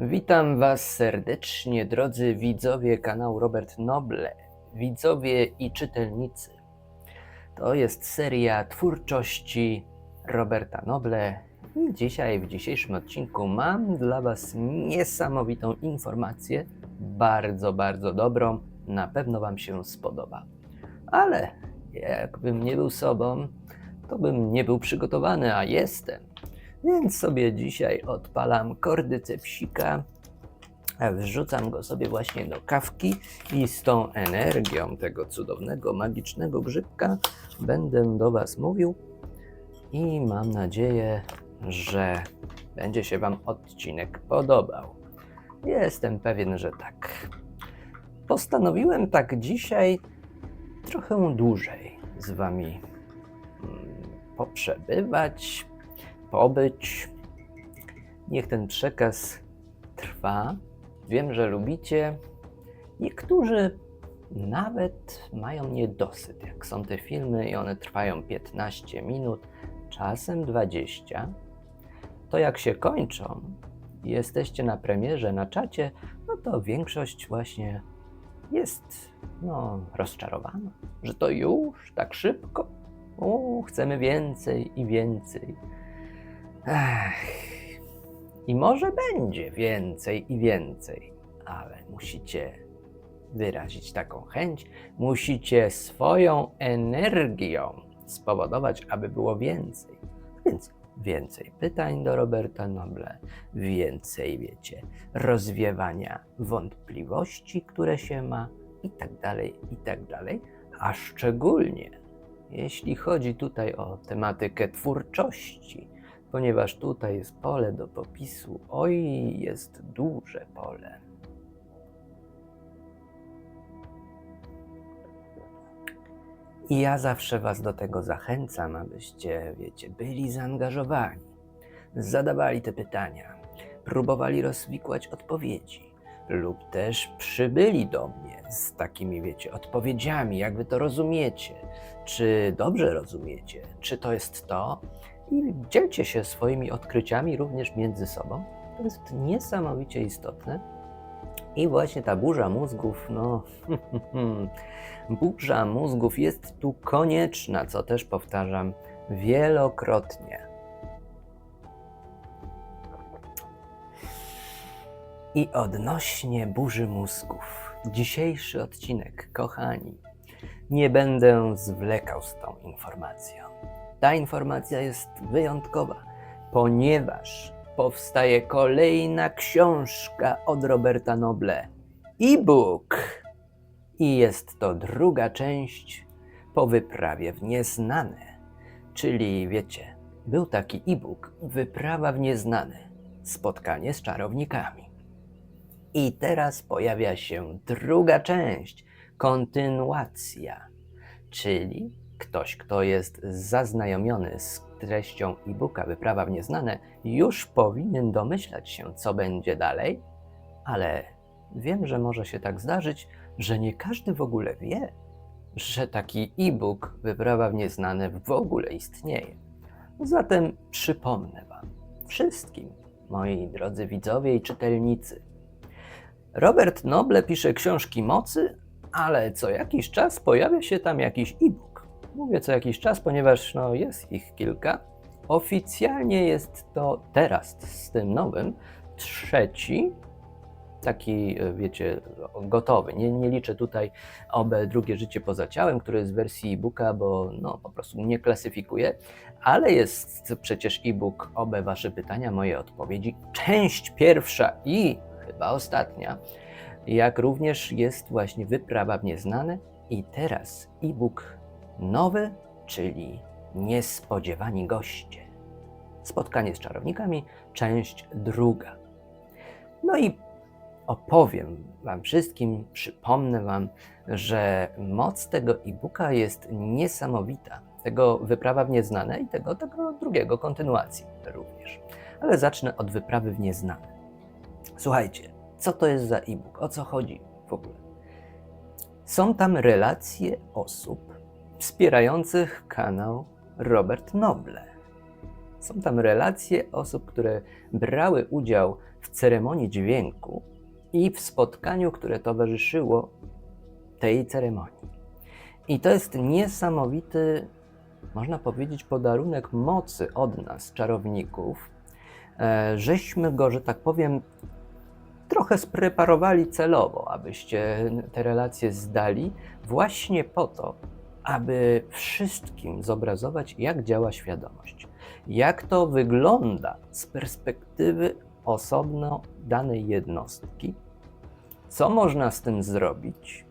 Witam Was serdecznie, drodzy widzowie kanału Robert Noble, widzowie i czytelnicy. To jest seria twórczości Roberta Noble dzisiaj, w dzisiejszym odcinku, mam dla Was niesamowitą informację, bardzo, bardzo dobrą, na pewno Wam się spodoba. Ale jakbym nie był sobą, to bym nie był przygotowany, a jestem. Więc sobie dzisiaj odpalam kordycę psika, a wrzucam go sobie właśnie do kawki i z tą energią tego cudownego, magicznego grzybka będę do Was mówił i mam nadzieję, że będzie się Wam odcinek podobał. Jestem pewien, że tak. Postanowiłem tak dzisiaj trochę dłużej z Wami mm, poprzebywać, pobyć. Niech ten przekaz trwa. Wiem, że lubicie. Niektórzy nawet mają niedosyt, jak są te filmy i one trwają 15 minut, czasem 20. To jak się kończą i jesteście na premierze, na czacie, no to większość właśnie jest no, rozczarowana, że to już tak szybko. Chcemy więcej i więcej. Ech. I może będzie więcej i więcej, ale musicie wyrazić taką chęć, musicie swoją energią spowodować, aby było więcej. Więc więcej pytań do Roberta Noble, więcej, wiecie, rozwiewania wątpliwości, które się ma, i tak dalej, i tak dalej. A szczególnie jeśli chodzi tutaj o tematykę twórczości, ponieważ tutaj jest pole do popisu. Oj, jest duże pole. I ja zawsze Was do tego zachęcam, abyście, wiecie, byli zaangażowani, zadawali te pytania, próbowali rozwikłać odpowiedzi, lub też przybyli do mnie z takimi, wiecie, odpowiedziami, jak Wy to rozumiecie, czy dobrze rozumiecie, czy to jest to, i dzielcie się swoimi odkryciami również między sobą. To jest niesamowicie istotne. I właśnie ta burza mózgów, no, burza mózgów jest tu konieczna, co też powtarzam wielokrotnie. I odnośnie burzy mózgów, dzisiejszy odcinek, kochani, nie będę zwlekał z tą informacją. Ta informacja jest wyjątkowa, ponieważ powstaje kolejna książka od Roberta Noble. E-book. I jest to druga część po wyprawie w nieznane. Czyli wiecie, był taki e-book Wyprawa w nieznane. Spotkanie z czarownikami. I teraz pojawia się druga część, kontynuacja, czyli Ktoś, kto jest zaznajomiony z treścią e-booka Wyprawa w Nieznane, już powinien domyślać się, co będzie dalej, ale wiem, że może się tak zdarzyć, że nie każdy w ogóle wie, że taki e-book Wyprawa w Nieznane w ogóle istnieje. Zatem przypomnę Wam, wszystkim, moi drodzy widzowie i czytelnicy. Robert Noble pisze książki mocy, ale co jakiś czas pojawia się tam jakiś e-book Mówię co jakiś czas, ponieważ no, jest ich kilka. Oficjalnie jest to teraz z tym nowym. Trzeci, taki wiecie, gotowy. Nie, nie liczę tutaj OB Drugie Życie Poza Ciałem, który jest w wersji e-booka, bo no, po prostu nie klasyfikuje, ale jest przecież e-book OB Wasze Pytania, Moje Odpowiedzi, część pierwsza i chyba ostatnia, jak również jest właśnie Wyprawa w Nieznane. I teraz e-book Nowy, czyli niespodziewani goście. Spotkanie z czarownikami, część druga. No i opowiem Wam wszystkim, przypomnę Wam, że moc tego e-booka jest niesamowita. Tego wyprawa w nieznane i tego, tego drugiego, kontynuacji również. Ale zacznę od wyprawy w nieznane. Słuchajcie, co to jest za e-book? O co chodzi w ogóle? Są tam relacje osób, wspierających kanał Robert Noble. Są tam relacje osób, które brały udział w ceremonii dźwięku i w spotkaniu, które towarzyszyło tej ceremonii. I to jest niesamowity, można powiedzieć, podarunek mocy od nas, czarowników, e, żeśmy go, że tak powiem, trochę spreparowali celowo, abyście te relacje zdali, właśnie po to, aby wszystkim zobrazować, jak działa świadomość, jak to wygląda z perspektywy osobno danej jednostki, co można z tym zrobić.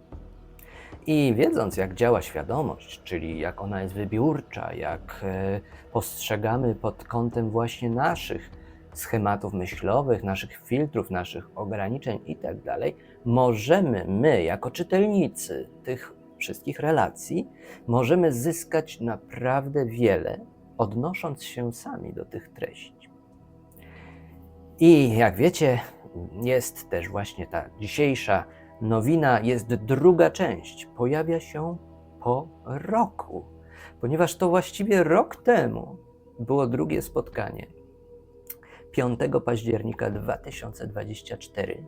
I wiedząc, jak działa świadomość, czyli jak ona jest wybiórcza, jak e, postrzegamy pod kątem właśnie naszych schematów myślowych, naszych filtrów, naszych ograniczeń itd., możemy my, jako czytelnicy tych wszystkich relacji, możemy zyskać naprawdę wiele, odnosząc się sami do tych treści. I jak wiecie, jest też właśnie ta dzisiejsza nowina, jest druga część. Pojawia się po roku, ponieważ to właściwie rok temu było drugie spotkanie 5 października 2024,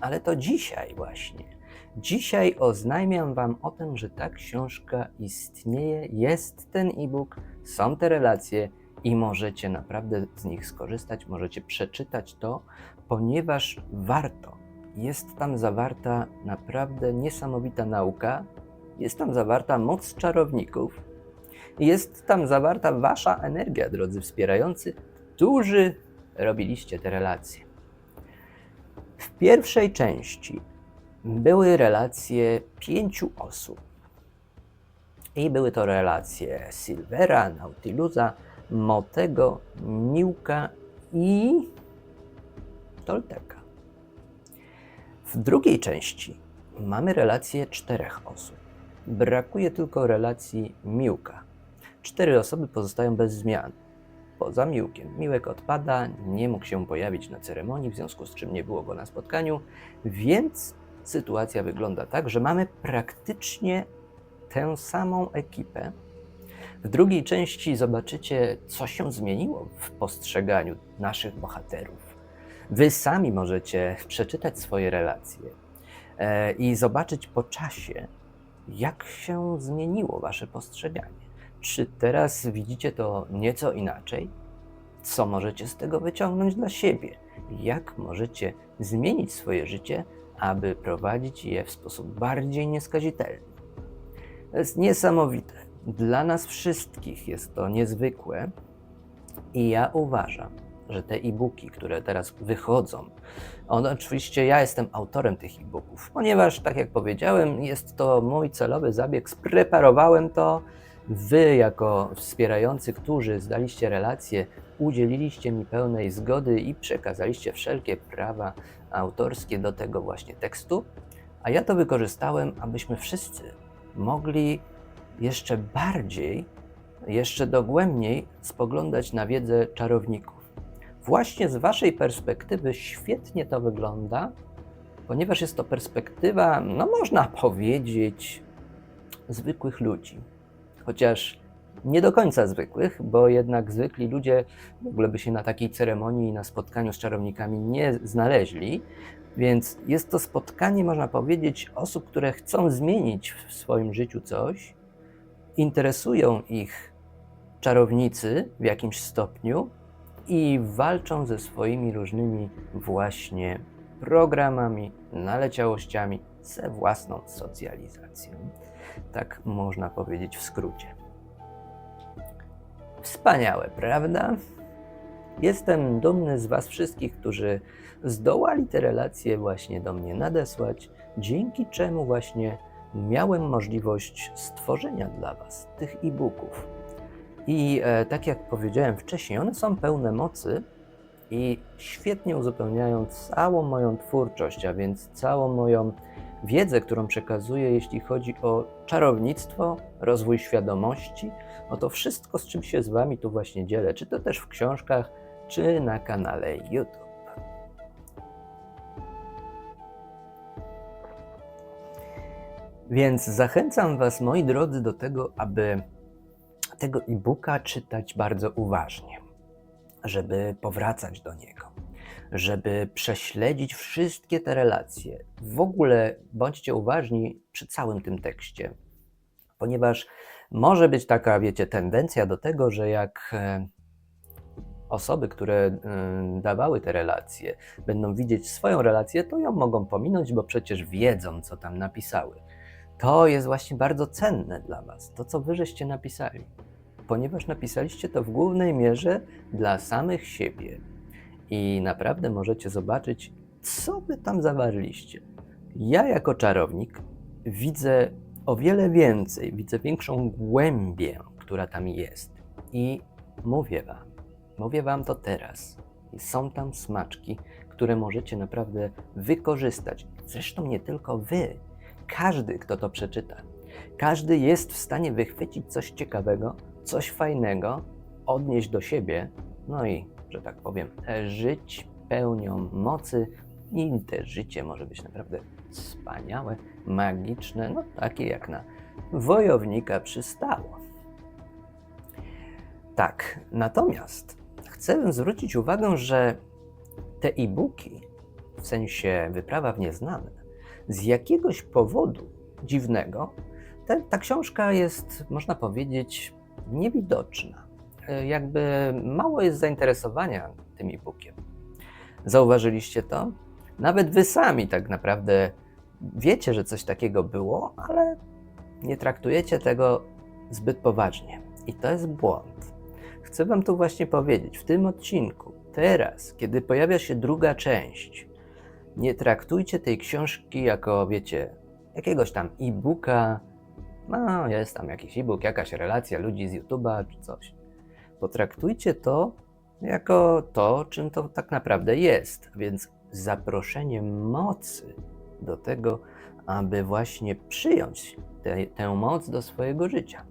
ale to dzisiaj właśnie. Dzisiaj oznajmiam Wam o tym, że ta książka istnieje, jest ten e-book, są te relacje i możecie naprawdę z nich skorzystać, możecie przeczytać to, ponieważ warto. Jest tam zawarta naprawdę niesamowita nauka, jest tam zawarta moc czarowników, jest tam zawarta Wasza energia, drodzy wspierający, którzy robiliście te relacje. W pierwszej części były relacje pięciu osób. I były to relacje Silvera, Nautilusa, Motego, Niłka i Tolteka. W drugiej części mamy relacje czterech osób. Brakuje tylko relacji Miłka. Cztery osoby pozostają bez zmian poza Miłkiem. Miłek odpada, nie mógł się pojawić na ceremonii, w związku z czym nie było go na spotkaniu, więc sytuacja wygląda tak, że mamy praktycznie tę samą ekipę. W drugiej części zobaczycie, co się zmieniło w postrzeganiu naszych bohaterów. Wy sami możecie przeczytać swoje relacje e, i zobaczyć po czasie, jak się zmieniło wasze postrzeganie. Czy teraz widzicie to nieco inaczej? Co możecie z tego wyciągnąć dla siebie? Jak możecie zmienić swoje życie, aby prowadzić je w sposób bardziej nieskazitelny? To jest niesamowite. Dla nas wszystkich jest to niezwykłe i ja uważam, że te e-booki, które teraz wychodzą, one oczywiście ja jestem autorem tych e-booków, ponieważ, tak jak powiedziałem, jest to mój celowy zabieg, spreparowałem to, Wy, jako wspierający, którzy zdaliście relacje, udzieliliście mi pełnej zgody i przekazaliście wszelkie prawa autorskie do tego właśnie tekstu, a ja to wykorzystałem, abyśmy wszyscy mogli jeszcze bardziej, jeszcze dogłębniej spoglądać na wiedzę czarowników. Właśnie z Waszej perspektywy świetnie to wygląda, ponieważ jest to perspektywa, no można powiedzieć, zwykłych ludzi chociaż nie do końca zwykłych, bo jednak zwykli ludzie w ogóle by się na takiej ceremonii, na spotkaniu z czarownikami nie znaleźli. Więc jest to spotkanie, można powiedzieć, osób, które chcą zmienić w swoim życiu coś, interesują ich czarownicy w jakimś stopniu i walczą ze swoimi różnymi właśnie programami, naleciałościami, ze własną socjalizacją. Tak można powiedzieć w skrócie. Wspaniałe, prawda? Jestem dumny z Was wszystkich, którzy zdołali te relacje właśnie do mnie nadesłać, dzięki czemu właśnie miałem możliwość stworzenia dla Was tych e-booków. I e, tak jak powiedziałem wcześniej, one są pełne mocy i świetnie uzupełniają całą moją twórczość, a więc całą moją wiedzę, którą przekazuję, jeśli chodzi o czarownictwo, rozwój świadomości, o to wszystko, z czym się z Wami tu właśnie dzielę, czy to też w książkach, czy na kanale YouTube. Więc zachęcam Was, moi drodzy, do tego, aby tego e-booka czytać bardzo uważnie. żeby powracać do niego, żeby prześledzić wszystkie te relacje. W ogóle bądźcie uważni przy całym tym tekście, ponieważ może być taka, wiecie, tendencja do tego, że jak e, osoby, które e, dawały te relacje, będą widzieć swoją relację, to ją mogą pominąć, bo przecież wiedzą, co tam napisały. To jest właśnie bardzo cenne dla Was, to co Wy żeście napisali, ponieważ napisaliście to w głównej mierze dla samych siebie. I naprawdę możecie zobaczyć, co Wy tam zawarliście. Ja, jako czarownik, widzę o wiele więcej, widzę większą głębię, która tam jest. I mówię Wam, mówię Wam to teraz. Są tam smaczki, które możecie naprawdę wykorzystać. Zresztą nie tylko Wy, każdy, kto to przeczyta. Każdy jest w stanie wychwycić coś ciekawego, coś fajnego, odnieść do siebie, no i, że tak powiem, żyć pełnią mocy i te życie może być naprawdę wspaniałe, magiczne, no takie jak na wojownika przystało. Tak, natomiast chcę zwrócić uwagę, że te e-booki, w sensie wyprawa w nieznane, z jakiegoś powodu dziwnego, ta, ta książka jest, można powiedzieć, niewidoczna. Jakby mało jest zainteresowania tym e-bookiem. Zauważyliście to? Nawet wy sami tak naprawdę wiecie, że coś takiego było, ale nie traktujecie tego zbyt poważnie. I to jest błąd. Chcę Wam tu właśnie powiedzieć, w tym odcinku, teraz, kiedy pojawia się druga część, nie traktujcie tej książki jako, wiecie, jakiegoś tam e-booka. No, jest tam jakiś e-book, jakaś relacja ludzi z YouTube'a czy coś. Potraktujcie to jako to, czym to tak naprawdę jest. Więc zaproszenie mocy do tego, aby właśnie przyjąć te, tę moc do swojego życia.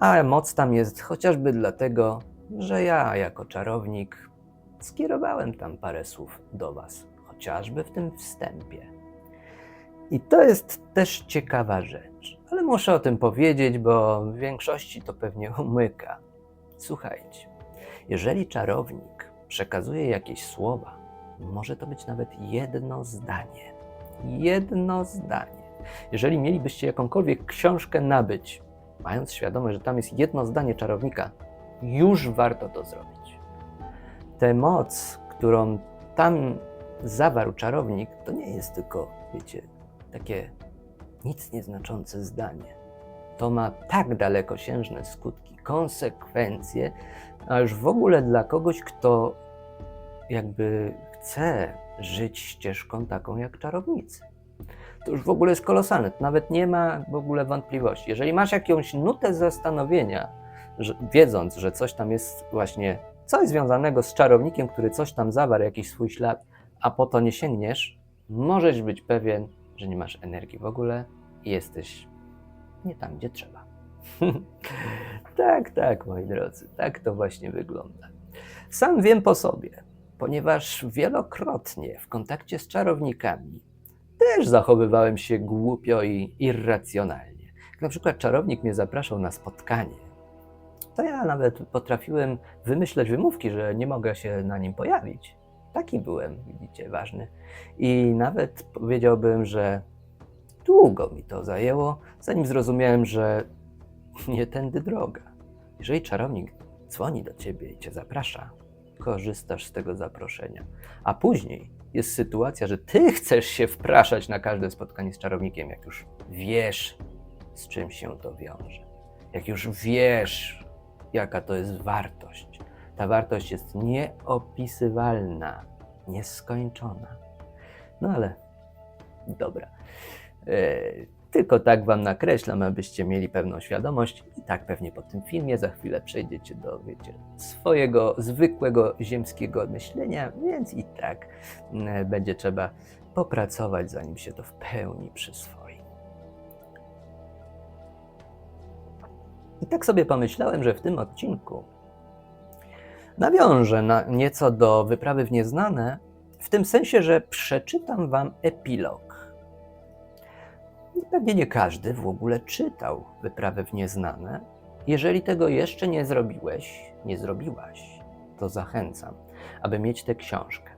A moc tam jest chociażby dlatego, że ja jako czarownik skierowałem tam parę słów do Was, chociażby w tym wstępie. I to jest też ciekawa rzecz, ale muszę o tym powiedzieć, bo w większości to pewnie umyka. Słuchajcie, jeżeli czarownik przekazuje jakieś słowa, może to być nawet jedno zdanie. Jedno zdanie. Jeżeli mielibyście jakąkolwiek książkę nabyć, mając świadomość, że tam jest jedno zdanie czarownika, już warto to zrobić. Tę moc, którą tam zawarł czarownik, to nie jest tylko, wiecie, takie nic nieznaczące zdanie. To ma tak dalekosiężne skutki, konsekwencje, a już w ogóle dla kogoś, kto jakby chce żyć ścieżką taką jak czarownicy. To już w ogóle jest kolosalne, to nawet nie ma w ogóle wątpliwości. Jeżeli masz jakąś nutę zastanowienia, że, wiedząc, że coś tam jest właśnie coś związanego z czarownikiem, który coś tam zawarł, jakiś swój ślad, a po to nie sięgniesz, możesz być pewien, że nie masz energii w ogóle i jesteś nie tam, gdzie trzeba. tak, tak, moi drodzy, tak to właśnie wygląda. Sam wiem po sobie, ponieważ wielokrotnie w kontakcie z czarownikami też zachowywałem się głupio i irracjonalnie. Jak na przykład czarownik mnie zapraszał na spotkanie, to ja nawet potrafiłem wymyśleć wymówki, że nie mogę się na nim pojawić. Taki byłem, widzicie, ważny. I nawet powiedziałbym, że długo mi to zajęło, zanim zrozumiałem, że nie tędy droga. Jeżeli czarownik dzwoni do ciebie i cię zaprasza, korzystasz z tego zaproszenia. A później jest sytuacja, że ty chcesz się wpraszać na każde spotkanie z czarownikiem, jak już wiesz, z czym się to wiąże. Jak już wiesz, jaka to jest wartość. Ta wartość jest nieopisywalna, nieskończona. No ale dobra. E, tylko tak wam nakreślam, abyście mieli pewną świadomość i tak pewnie po tym filmie za chwilę przejdziecie do, wiecie, swojego zwykłego ziemskiego myślenia, więc i tak mm, będzie trzeba popracować, zanim się to w pełni przyswoi. I tak sobie pomyślałem, że w tym odcinku nawiążę na nieco do wyprawy w nieznane, w tym sensie, że przeczytam wam epilog. Pewnie nie każdy w ogóle czytał wyprawę w nieznane. Jeżeli tego jeszcze nie zrobiłeś, nie zrobiłaś, to zachęcam, aby mieć tę książkę.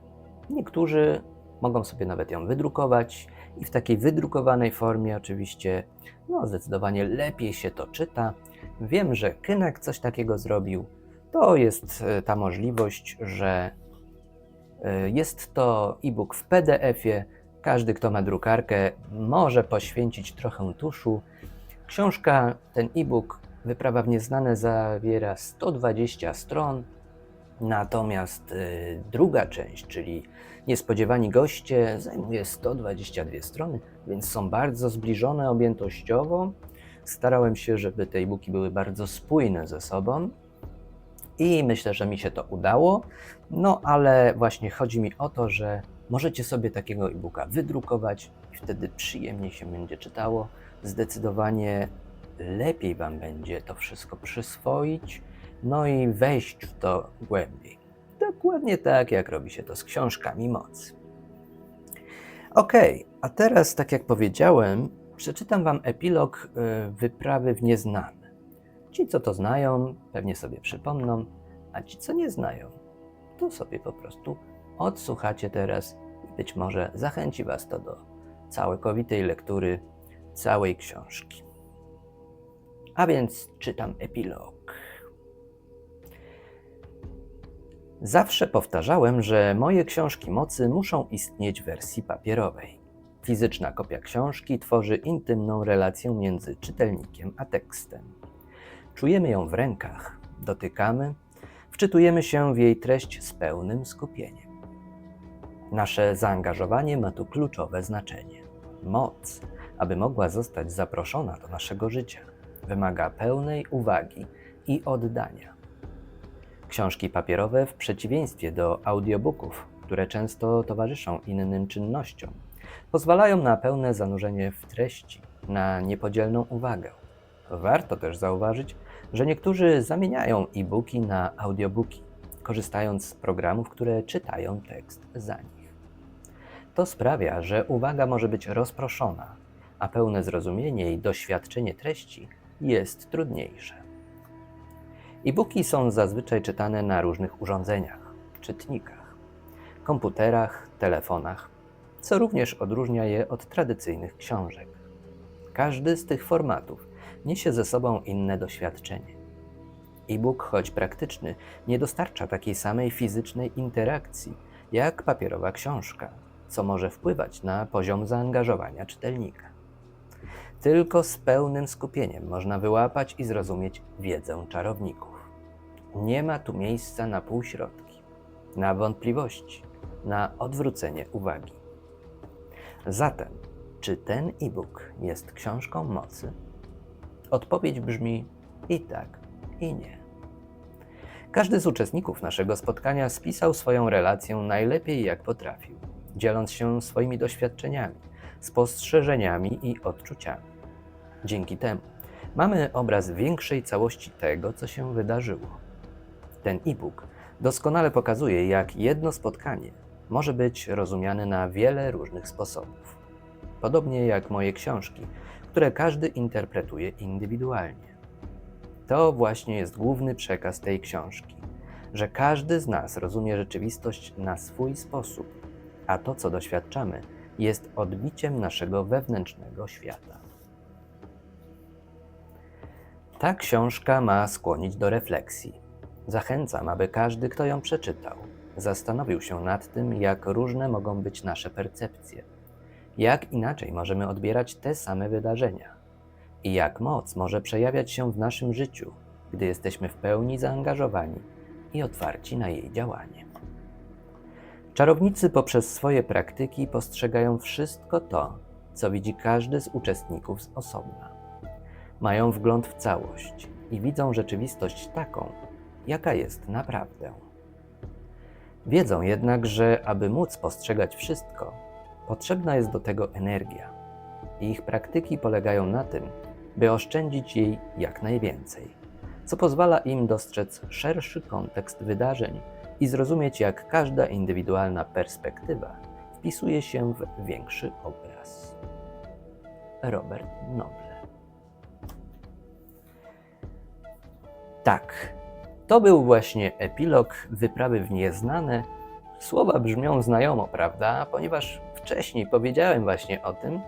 Niektórzy mogą sobie nawet ją wydrukować i w takiej wydrukowanej formie oczywiście no, zdecydowanie lepiej się to czyta. Wiem, że Kynek coś takiego zrobił. To jest e, ta możliwość, że e, jest to e-book w PDF-ie. Każdy, kto ma drukarkę, może poświęcić trochę tuszu. Książka, ten e-book Wyprawa w nieznane zawiera 120 stron, natomiast y, druga część, czyli Niespodziewani goście, zajmuje 122 strony, więc są bardzo zbliżone objętościowo. Starałem się, żeby te e-booki były bardzo spójne ze sobą i myślę, że mi się to udało. No ale właśnie chodzi mi o to, że możecie sobie takiego e-booka wydrukować i wtedy przyjemniej się będzie czytało. Zdecydowanie lepiej Wam będzie to wszystko przyswoić, no i wejść w to głębiej. Dokładnie tak, jak robi się to z książkami mocy. Ok, a teraz, tak jak powiedziałem, przeczytam Wam epilog y, wyprawy w nieznane. Ci, co to znają, pewnie sobie przypomną, a ci, co nie znają, to sobie po prostu odsłuchacie teraz i być może zachęci Was to do całkowitej lektury całej książki. A więc czytam epilog. Zawsze powtarzałem, że moje książki mocy muszą istnieć w wersji papierowej. Fizyczna kopia książki tworzy intymną relację między czytelnikiem a tekstem. Czujemy ją w rękach, dotykamy, wczytujemy się w jej treść z pełnym skupieniem. Nasze zaangażowanie ma tu kluczowe znaczenie. Moc, aby mogła zostać zaproszona do naszego życia, wymaga pełnej uwagi i oddania. Książki papierowe, w przeciwieństwie do audiobooków, które często towarzyszą innym czynnościom, pozwalają na pełne zanurzenie w treści, na niepodzielną uwagę. Warto też zauważyć, że niektórzy zamieniają e-booki na audiobooki, korzystając z programów, które czytają tekst za nich. To sprawia, że uwaga może być rozproszona, a pełne zrozumienie i doświadczenie treści jest trudniejsze. E-booki są zazwyczaj czytane na różnych urządzeniach, czytnikach, komputerach, telefonach, co również odróżnia je od tradycyjnych książek. Każdy z tych formatów niesie ze sobą inne doświadczenie. E-book, choć praktyczny, nie dostarcza takiej samej fizycznej interakcji jak papierowa książka, co może wpływać na poziom zaangażowania czytelnika. Tylko z pełnym skupieniem można wyłapać i zrozumieć wiedzę czarowników. Nie ma tu miejsca na półśrodki, na wątpliwości, na odwrócenie uwagi. Zatem, czy ten e-book jest książką mocy? Odpowiedź brzmi i tak, i nie. Każdy z uczestników naszego spotkania spisał swoją relację najlepiej jak potrafił, dzieląc się swoimi doświadczeniami spostrzeżeniami i odczuciami. Dzięki temu mamy obraz większej całości tego, co się wydarzyło. Ten e-book doskonale pokazuje, jak jedno spotkanie może być rozumiane na wiele różnych sposobów. Podobnie jak moje książki, które każdy interpretuje indywidualnie. To właśnie jest główny przekaz tej książki, że każdy z nas rozumie rzeczywistość na swój sposób, a to, co doświadczamy, jest odbiciem naszego wewnętrznego świata. Ta książka ma skłonić do refleksji. Zachęcam, aby każdy, kto ją przeczytał, zastanowił się nad tym, jak różne mogą być nasze percepcje, jak inaczej możemy odbierać te same wydarzenia i jak moc może przejawiać się w naszym życiu, gdy jesteśmy w pełni zaangażowani i otwarci na jej działanie. Czarownicy poprzez swoje praktyki postrzegają wszystko to, co widzi każdy z uczestników z osobna. Mają wgląd w całość i widzą rzeczywistość taką, jaka jest naprawdę. Wiedzą jednak, że aby móc postrzegać wszystko, potrzebna jest do tego energia. I ich praktyki polegają na tym, by oszczędzić jej jak najwięcej, co pozwala im dostrzec szerszy kontekst wydarzeń i zrozumieć, jak każda indywidualna perspektywa wpisuje się w większy obraz. Robert Noble. Tak, To był właśnie epilog wyprawy w nieznane. Słowa brzmią znajomo, prawda? Ponieważ wcześniej powiedziałem właśnie o tym,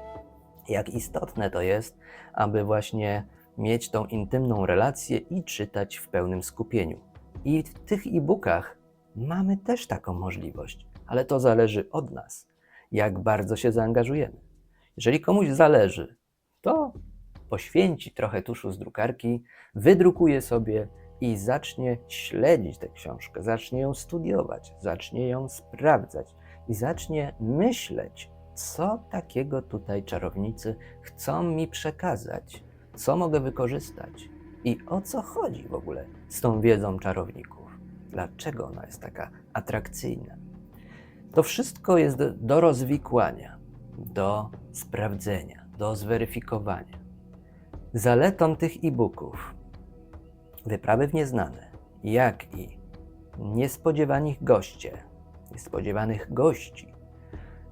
jak istotne to jest, aby właśnie mieć tą intymną relację i czytać w pełnym skupieniu. I w tych e-bookach mamy też taką możliwość, ale to zależy od nas, jak bardzo się zaangażujemy. Jeżeli komuś zależy, to poświęci trochę tuszu z drukarki, wydrukuje sobie i zacznie śledzić tę książkę, zacznie ją studiować, zacznie ją sprawdzać i zacznie myśleć, co takiego tutaj czarownicy chcą mi przekazać, co mogę wykorzystać i o co chodzi w ogóle z tą wiedzą czarowników. Dlaczego ona jest taka atrakcyjna? To wszystko jest do, rozwikłania, do sprawdzenia, do zweryfikowania. Zaletą tych e-booków, wyprawy w nieznane, jak i niespodziewanych goście, niespodziewanych gości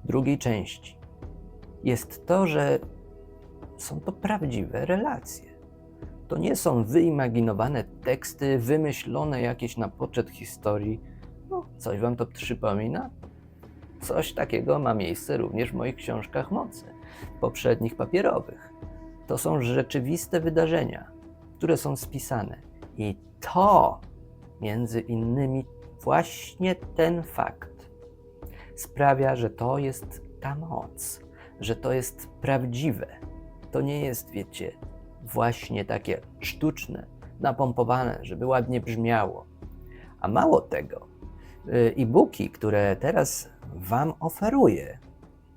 drugiej części, jest to, że są to prawdziwe relacje. To nie są wyimaginowane teksty, wymyślone jakieś na poczet historii. No, coś wam to przypomina? Coś takiego ma miejsce również w moich książkach mocy, poprzednich papierowych. To są rzeczywiste wydarzenia, które są spisane. I to, między innymi, właśnie ten fakt sprawia, że to jest ta moc, że to jest prawdziwe. To nie jest, wiecie, właśnie takie sztuczne, napompowane, żeby ładnie brzmiało. A mało tego, y, e-booki, które teraz Wam oferuję,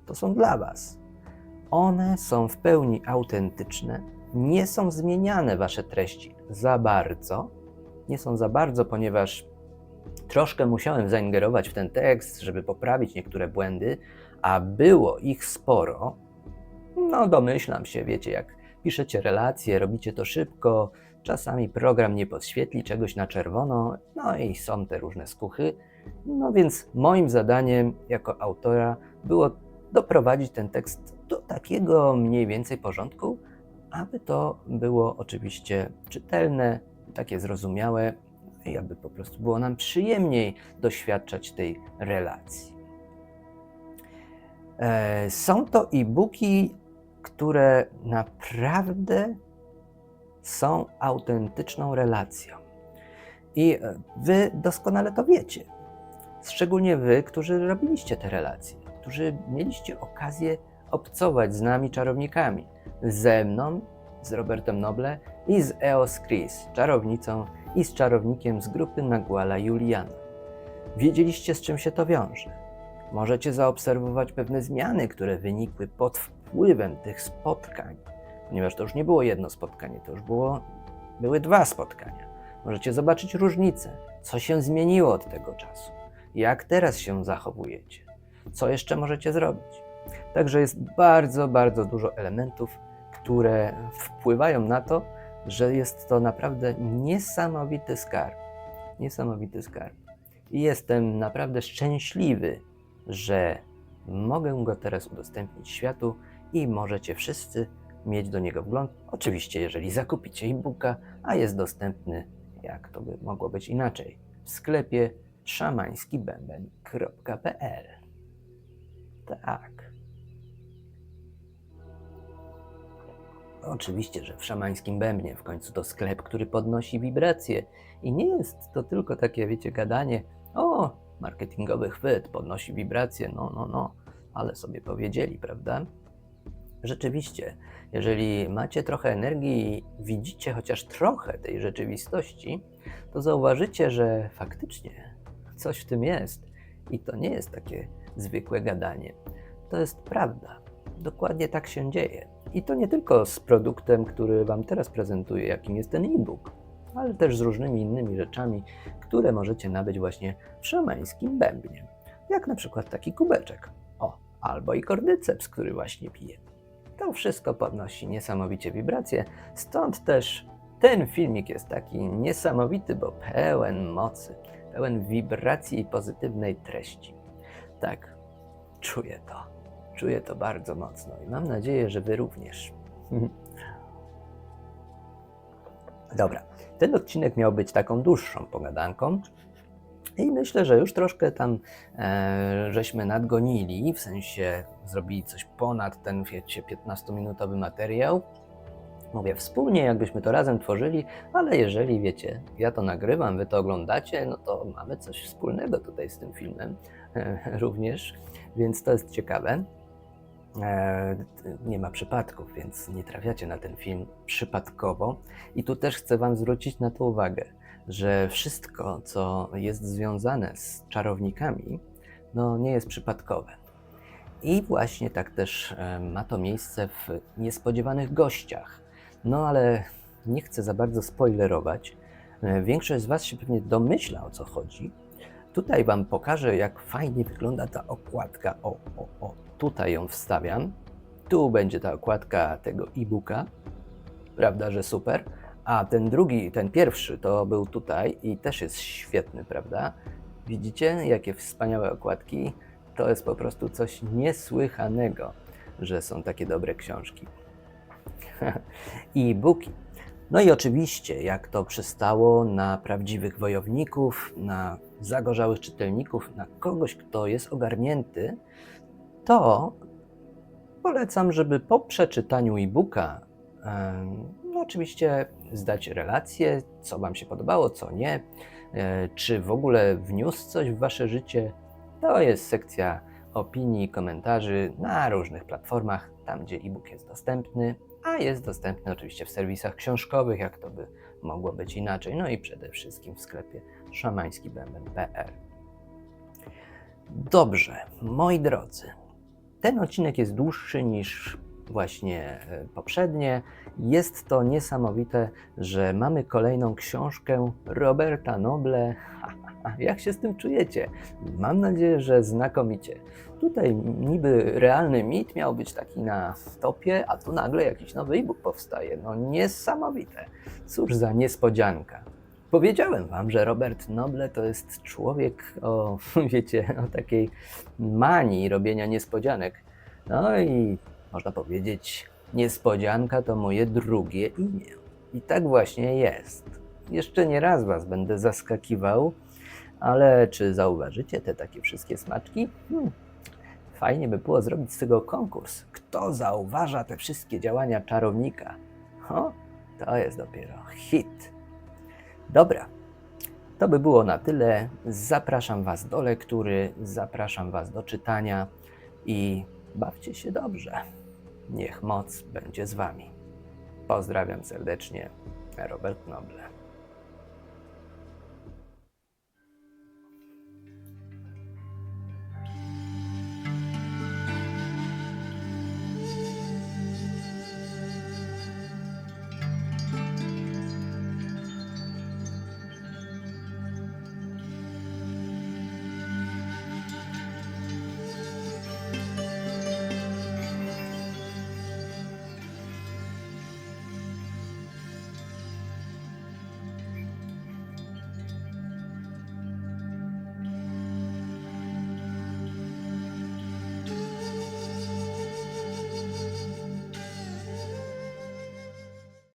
to są dla Was. One są w pełni autentyczne, nie są zmieniane Wasze treści za bardzo. Nie są za bardzo, ponieważ troszkę musiałem zaingerować w ten tekst, żeby poprawić niektóre błędy, a było ich sporo. No, domyślam się, wiecie, jak piszecie relacje, robicie to szybko, czasami program nie podświetli czegoś na czerwono, no i są te różne skuchy. No więc moim zadaniem jako autora było doprowadzić ten tekst do takiego mniej więcej porządku, aby to było oczywiście czytelne, takie zrozumiałe i aby po prostu było nam przyjemniej doświadczać tej relacji. E, są to e-booki, które naprawdę są autentyczną relacją. I e, wy doskonale to wiecie. Szczególnie wy, którzy robiliście te relacje, którzy mieliście okazję obcować z nami czarownikami. Ze mną, z Robertem Noble i z Eos Chris, czarownicą i z czarownikiem z grupy Naguala Juliana. Wiedzieliście, z czym się to wiąże. Możecie zaobserwować pewne zmiany, które wynikły pod wpływem tych spotkań, ponieważ to już nie było jedno spotkanie, to już było, były dwa spotkania. Możecie zobaczyć różnice, co się zmieniło od tego czasu, jak teraz się zachowujecie, co jeszcze możecie zrobić. Także jest bardzo, bardzo dużo elementów, które wpływają na to, że jest to naprawdę niesamowity skarb. Niesamowity skarb. I jestem naprawdę szczęśliwy, że mogę go teraz udostępnić światu i możecie wszyscy mieć do niego wgląd. Oczywiście, jeżeli zakupicie e-booka, a jest dostępny, jak to by mogło być inaczej, w sklepie szamańskibęben.pl. Tak. Oczywiście, że w szamańskim bębnie w końcu to sklep, który podnosi wibracje. I nie jest to tylko takie, wiecie, gadanie, o, marketingowy chwyt, podnosi wibracje, no, no, no, ale sobie powiedzieli, prawda? Rzeczywiście, jeżeli macie trochę energii i widzicie chociaż trochę tej rzeczywistości, to zauważycie, że faktycznie coś w tym jest. I to nie jest takie zwykłe gadanie. To jest prawda. Dokładnie tak się dzieje. I to nie tylko z produktem, który Wam teraz prezentuję, jakim jest ten e-book, ale też z różnymi innymi rzeczami, które możecie nabyć właśnie w szamańskim bębnie. Jak na przykład taki kubeczek. O, albo i kordyceps, który właśnie piję. Wszystko podnosi niesamowicie wibracje, stąd też ten filmik jest taki niesamowity, bo pełen mocy, pełen wibracji i pozytywnej treści. Tak, czuję to. Czuję to bardzo mocno i mam nadzieję, że Wy również. Dobra, ten odcinek miał być taką dłuższą pogadanką. I myślę, że już troszkę tam e, żeśmy nadgonili, w sensie zrobili coś ponad ten, wiecie, 15-minutowy materiał. Mówię wspólnie, jakbyśmy to razem tworzyli, ale jeżeli wiecie, ja to nagrywam, wy to oglądacie, no to mamy coś wspólnego tutaj z tym filmem e, również, więc to jest ciekawe. E, nie ma przypadków, więc nie trafiacie na ten film przypadkowo. I tu też chcę Wam zwrócić na to uwagę, że wszystko, co jest związane z czarownikami, no nie jest przypadkowe. I właśnie tak też e, ma to miejsce w niespodziewanych gościach. No ale nie chcę za bardzo spoilerować. E, Większość z Was się pewnie domyśla o co chodzi. Tutaj Wam pokażę, jak fajnie wygląda ta okładka. O, o, o, tutaj ją wstawiam. Tu będzie ta okładka tego e-booka. Prawda, że super. A ten drugi, ten pierwszy to był tutaj i też jest świetny, prawda? Widzicie, jakie wspaniałe okładki? To jest po prostu coś niesłychanego, że są takie dobre książki. I e-booki. No i oczywiście, jak to przystało na prawdziwych wojowników, na zagorzałych czytelników, na kogoś, kto jest ogarnięty, to polecam, żeby po przeczytaniu e-booka, no oczywiście zdać relację, co Wam się podobało, co nie, e, czy w ogóle wniósł coś w Wasze życie. To jest sekcja opinii, komentarzy na różnych platformach, tam gdzie e-book jest dostępny, a jest dostępny oczywiście w serwisach książkowych, jak to by mogło być inaczej, no i przede wszystkim w sklepie szamańskibęben.pl. Dobrze, moi drodzy, ten odcinek jest dłuższy niż właśnie e, poprzednie. Jest to niesamowite, że mamy kolejną książkę Roberta Noble. Jak się z tym czujecie? Mam nadzieję, że znakomicie. Tutaj niby realny mit miał być taki na topie, a tu nagle jakiś nowy e-book powstaje. No niesamowite. Cóż za niespodzianka. Powiedziałem wam, że Robert Noble to jest człowiek o, wiecie, o takiej manii robienia niespodzianek. No i można powiedzieć, niespodzianka to moje drugie imię. I tak właśnie jest. Jeszcze nie raz was będę zaskakiwał, ale czy zauważycie te takie wszystkie smaczki? Hmm. Fajnie by było zrobić z tego konkurs. Kto zauważa te wszystkie działania czarownika? To jest dopiero hit. Dobra, to by było na tyle. Zapraszam Was do lektury, zapraszam Was do czytania i bawcie się dobrze. Niech moc będzie z Wami. Pozdrawiam serdecznie, Robert Noble.